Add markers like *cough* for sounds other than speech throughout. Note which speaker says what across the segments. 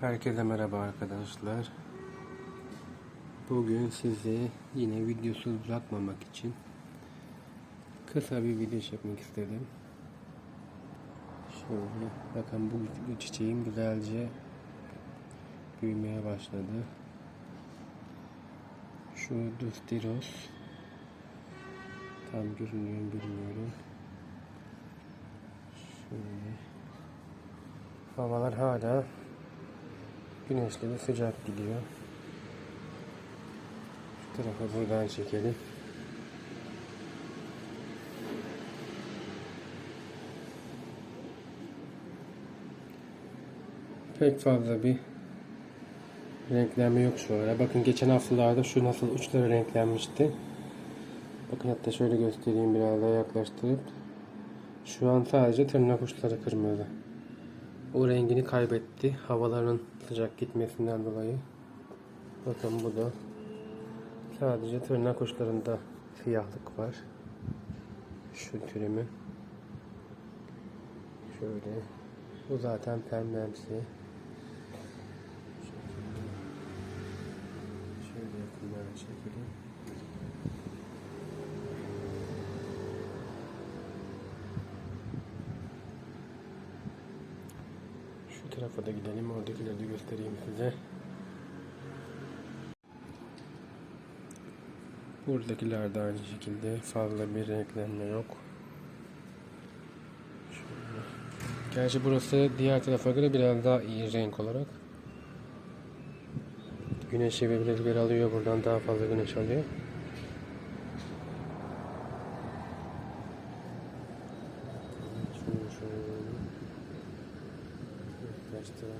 Speaker 1: Herkese merhaba arkadaşlar. Bugün size yine videosuz bırakmamak için kısa bir video çekmek istedim. Şöyle bakın bu çiçeğim güzelce büyümeye başladı. Şu Dustiros tam görünüyor bilmiyorum. Şöyle havalar hala Güneşli ve sıcak gidiyor. Şu tarafa buradan çekelim. Pek fazla bir renklenme yok şu ara. Bakın geçen haftalarda şu nasıl uçları renklenmişti. Bakın hatta şöyle göstereyim biraz daha yaklaştırıp. Şu an sadece tırnak uçları kırmızı. O rengini kaybetti. Havaların sıcak gitmesinden dolayı. Bakın bu da sadece tırnak uçlarında siyahlık var. Şu türümü. Şöyle. Bu zaten pembemsi. Şöyle yakınlara çekelim. Şu tarafa da gidelim. Oradakileri de göstereyim size. Buradakiler de aynı şekilde fazla bir renklenme yok. Şöyle. Gerçi burası diğer tarafa göre biraz daha iyi renk olarak. Güneşi ve rüzgar alıyor. Buradan daha fazla güneş alıyor. Şunu şöyle yaklaştıralım.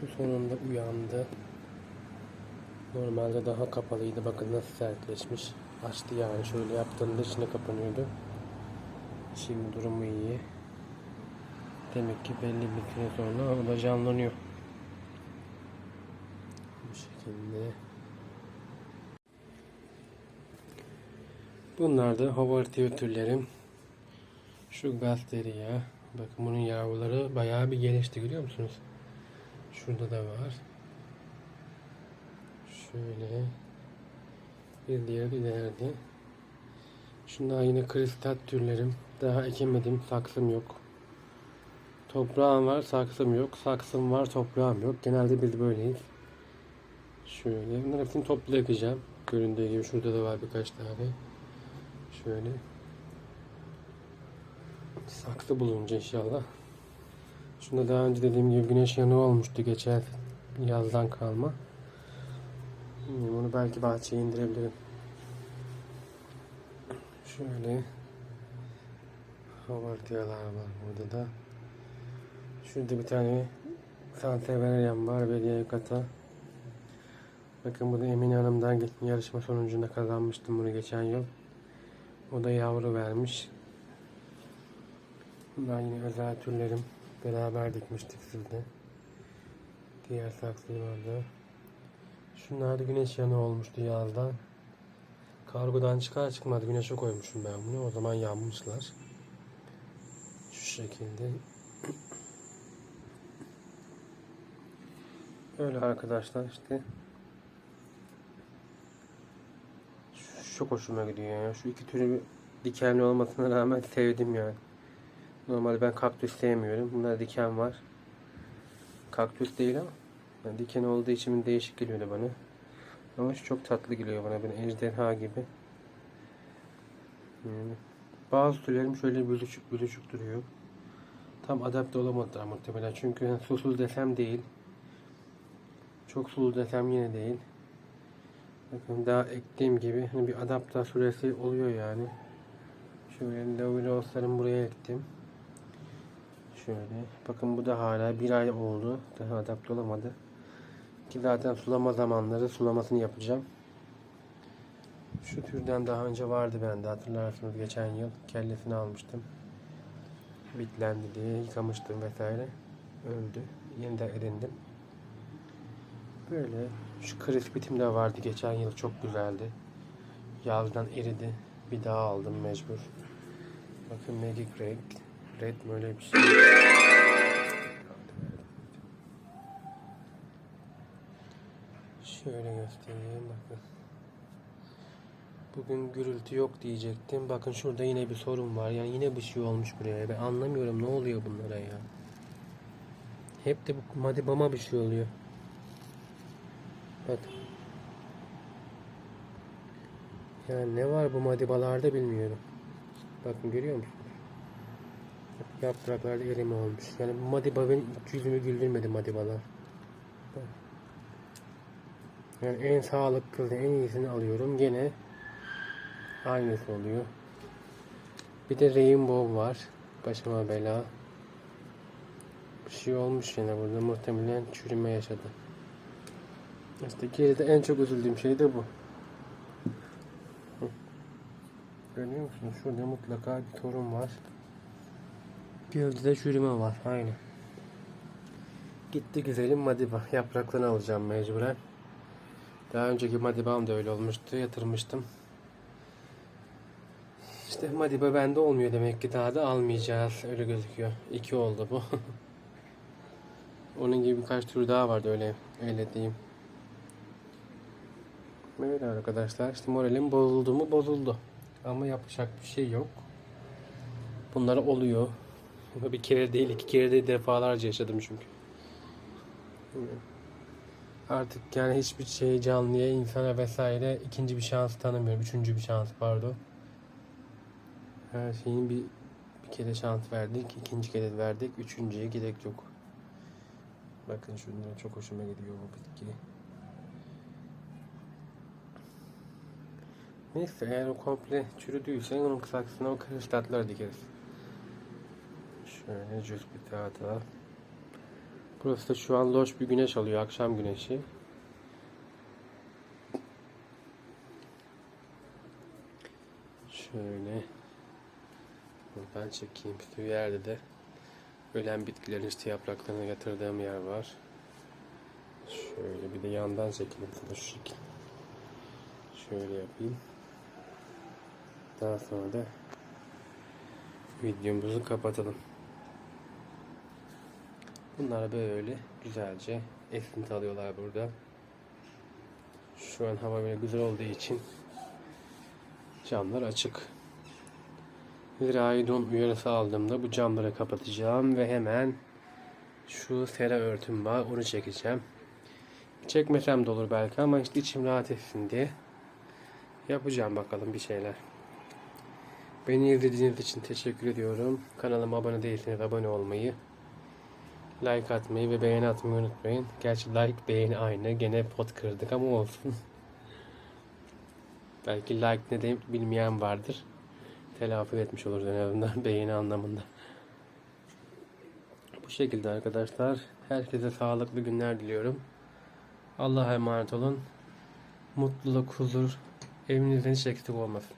Speaker 1: Şu sonunda uyandı. Normalde daha kapalıydı. Bakın nasıl sertleşmiş. Açtı yani. Şöyle yaptığında içine kapanıyordu. Şimdi durumu iyi. Demek ki belli bir süre sonra o da canlanıyor. Bu şekilde. Bunlar da hovartiyo türlerim. Şu gasteria. Bakın bunun yavruları bayağı bir gelişti görüyor musunuz? Şurada da var. Şöyle. Bir diğeri ileride. Şunlar yine kristal türlerim. Daha ekemedim. Saksım yok. Toprağım var, saksım yok. Saksım var, toprağım yok. Genelde biz böyleyiz. Şöyle. Bunların hepsini toplu ekeceğim. Göründüğü gibi şurada da var birkaç tane. Şöyle. Saksı bulunca inşallah. Şunda daha önce dediğim gibi güneş yanığı olmuştu geçen yazdan kalma. Bilmiyorum, onu belki bahçeye indirebilirim. Şöyle havartiyalar var burada da. Şurada bir tane Sanseveryan var Bediye Kata. Bakın bu da Emine Hanım'dan yarışma sonucunda kazanmıştım bunu geçen yıl. O da yavru vermiş. Bunlar yine özel türlerim. Beraber dikmiştik sizde. Diğer saksılarda. Şunlar güneş yanı olmuştu yazda. Kargodan çıkar çıkmadı güneşe koymuşum ben bunu. O zaman yanmışlar. Şu şekilde. Öyle arkadaşlar işte. Şu çok hoşuma gidiyor ya. Şu iki türü dikenli olmasına rağmen sevdim yani. Normalde ben kaktüs sevmiyorum. Bunda diken var. Kaktüs değil ama yani diken olduğu için değişik geliyordu bana. Ama şu çok tatlı geliyor bana. Ben ejderha gibi. Yani bazı türlerim şöyle bölüçük bölüçük duruyor. Tam adapte olamadılar muhtemelen. Çünkü susuz desem değil. Çok sulu desem yine değil. Daha ektiğim gibi hani bir adapte süresi oluyor yani. Şöyle Lavilos'ların buraya ektim. Şöyle. Bakın bu da hala bir ay oldu. Daha adapte olamadı. Ki zaten sulama zamanları sulamasını yapacağım. Şu türden daha önce vardı bende hatırlarsınız geçen yıl. Kellesini almıştım. Bitlendi diye yıkamıştım vesaire. Öldü. Yeniden edindim. Böyle şu krispitim de vardı geçen yıl çok güzeldi. Yazdan eridi. Bir daha aldım mecbur. Bakın Magic Red. Red mi öyle bir şey. Şöyle göstereyim bakın. Bugün gürültü yok diyecektim. Bakın şurada yine bir sorun var. Yani yine bir şey olmuş buraya. Ben anlamıyorum ne oluyor bunlara ya. Hep de bu madibama bir şey oluyor. Bak. Yani ne var bu madibalarda bilmiyorum. Bakın görüyor musunuz? Yapraklarda erime olmuş. Yani madiba benim yüzümü güldürmedi madibalar. Bak. Yani en sağlıklı, en iyisini alıyorum. Gene aynısı oluyor. Bir de Rainbow var. Başıma bela. Bir şey olmuş yine burada. Muhtemelen çürüme yaşadı. İşte geride en çok üzüldüğüm şey de bu. Görüyor musunuz? Şurada mutlaka bir sorun var. Gövdede çürüme var. Aynen. Gitti güzelim madiba. Yapraklarını alacağım mecburen. Daha önceki madibam da öyle olmuştu. Yatırmıştım. İşte madiba bende olmuyor demek ki daha da almayacağız. Öyle gözüküyor. İki oldu bu. *laughs* Onun gibi birkaç tür daha vardı öyle öyle diyeyim. Böyle arkadaşlar işte moralim bozuldu mu bozuldu. Ama yapacak bir şey yok. Bunlar oluyor. *laughs* Bir kere değil iki kere değil defalarca yaşadım çünkü. Artık yani hiçbir şey canlıya, insana vesaire ikinci bir şans tanımıyorum. Üçüncü bir şans pardon. Her şeyin bir bir kere şans verdik, ikinci kere verdik, üçüncüye gerek yok. Bakın şunlara çok hoşuma gidiyor bu bitki. Neyse eğer o komple çürüdüyse onun kısaksına o kristatlar dikeriz. Şöyle cüz bir daha. Burası da şu an loş bir güneş alıyor. Akşam güneşi. Şöyle. Buradan çekeyim. Şu yerde de ölen bitkilerin işte yapraklarını yatırdığım yer var. Şöyle bir de yandan çekeyim. Şu şekil. Şöyle yapayım. Daha sonra da videomuzu kapatalım. Bunlar böyle güzelce esinti alıyorlar burada. Şu an hava böyle güzel olduğu için camlar açık. Ziraidon uyarısı aldığımda bu camları kapatacağım ve hemen şu sera örtüm var onu çekeceğim. Çekmesem de olur belki ama işte içim rahat etsin diye yapacağım bakalım bir şeyler. Beni izlediğiniz için teşekkür ediyorum. Kanalıma abone değilseniz abone olmayı, like atmayı ve beğeni atmayı unutmayın. Gerçi like beğeni aynı. Gene pot kırdık ama olsun. *laughs* Belki like ne demek bilmeyen vardır. Telafi etmiş oluruz en azından *laughs* beğeni anlamında. Bu şekilde arkadaşlar. Herkese sağlıklı günler diliyorum. Allah'a emanet olun. Mutluluk, huzur evinizden hiç eksik olmasın.